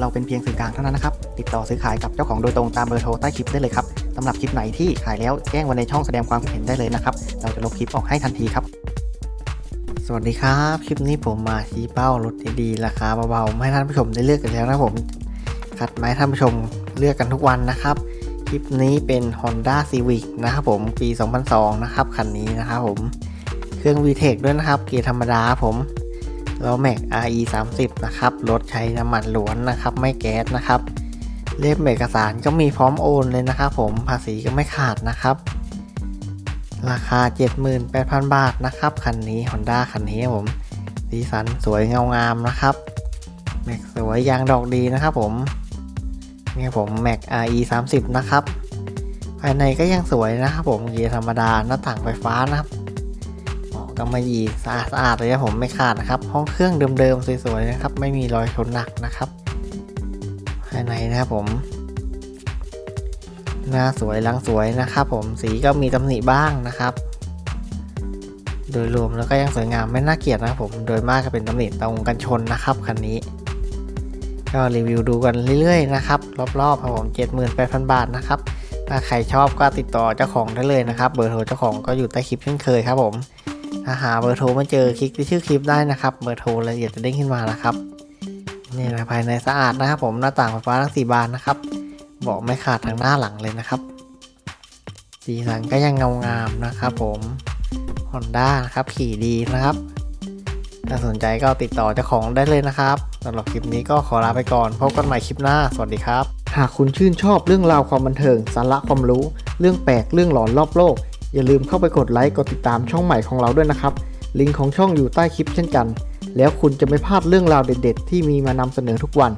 เราเป็นเพียงสื่อกลางเท่านั้นนะครับ ติดต่อซื้อขายกับเจ้าของโดยตรงตามเบอร์โทรใต้คลิปได้เลยครับสำหรับคลิปไหนที่ขายแล้วแจ้งไว้ในช่องแสดงความคิดเห็นได้เลยนะครับ เราจะลบคลิปออกให้ทันทีครับ สวัสดีครับ คลิปนี้ผมมาชี้เป้ารถดีๆราคาเบาๆให้ท่านผู้ชมได้เลือกกันแล้วนะผมคัดมาให้ท่านผู้ชมเลือกกันทุกวันนะครับ คลิปนี้เป็น Honda Civic นะครับผมปี 2002 นะครับคันนี้นะครับผม เครื่อง VTEC ด้วยนะครับ เกียร์ธรรมดาผม แล้วแม็ก RE 30นะครับ รถใช้น้ำมันล้วนนะครับ ไม่แก๊สนะครับ เล่มเอกสารก็มีพร้อมโอนเลยนะครับผม ภาษีก็ไม่ขาดนะครับ ราคา 78,000 บาทนะครับ คันนี้ Honda คันนี้ครับผมสีสันสวยเงางามนะครับ แม็กสวยยางดอกดีนะครับผมเนี่ยผมแม็ก RE 30นะครับ ภายในก็ยังสวยนะครับผมเกียร์ธรรมดาหน้าต่างไฟฟ้านะครับ เหมะกับมายีสะอาดสะอาดเลยนะผมไม่ขาดนะครับ ห้องเครื่องเดิมๆสวยๆนะครับ ไม่มีรอยชนหนักนะครับ ภายในนะครับผมหน้าสวยหลังสวยนะครับ ผมสีก็มีตำหนิบ้างนะครับ โดยรวมแล้วก็ยังสวยงามไม่น่าเกลียดนะครับผมโดยมากก็เป็นตำหนิตรงกันชนนะครับคันนี้ก็รีวิวดูกันเรื่อยๆนะครับรอบๆครับผม78,000 บาทนะครับถ้าใครชอบก็ติดต่อเจ้าของได้เลยนะครับ เบอร์โทรเจ้าของก็อยู่ใต้คลิปเช่นเคยครับผม ถ้าหาเบอร์โทรไม่เจอคลิกที่ชื่อคลิปได้นะครับ เบอร์โทรละเอียดจะเด้งขึ้นมานะครับ นี่นะภายในสะอาดนะครับ ผมหน้าต่างไฟฟ้าทั้งสี่บานนะครับเบาะไม่ขาดทางหน้าหลังเลยนะครับ สีสันก็ยังเงางามนะครับ ผม Honda นะครับ ขี่ดีนะครับถ้าสนใจก็ติดต่อเจ้าของได้เลยนะครับสำหรับคลิปนี้ก็ขอลาไปก่อน พบกันใหม่คลิปหน้า สวัสดีครับ หากคุณชื่นชอบเรื่องราวความบันเทิง สาระความรู้ เรื่องแปลก เรื่องหลอนรอบโลก อย่าลืมเข้าไปกดไลค์กดติดตามช่องใหม่ของเราด้วยนะครับ ลิงก์ของช่องอยู่ใต้คลิปเช่นกัน แล้วคุณจะไม่พลาดเรื่องราวเด็ด ๆ ที่มีมานำเสนอทุกวัน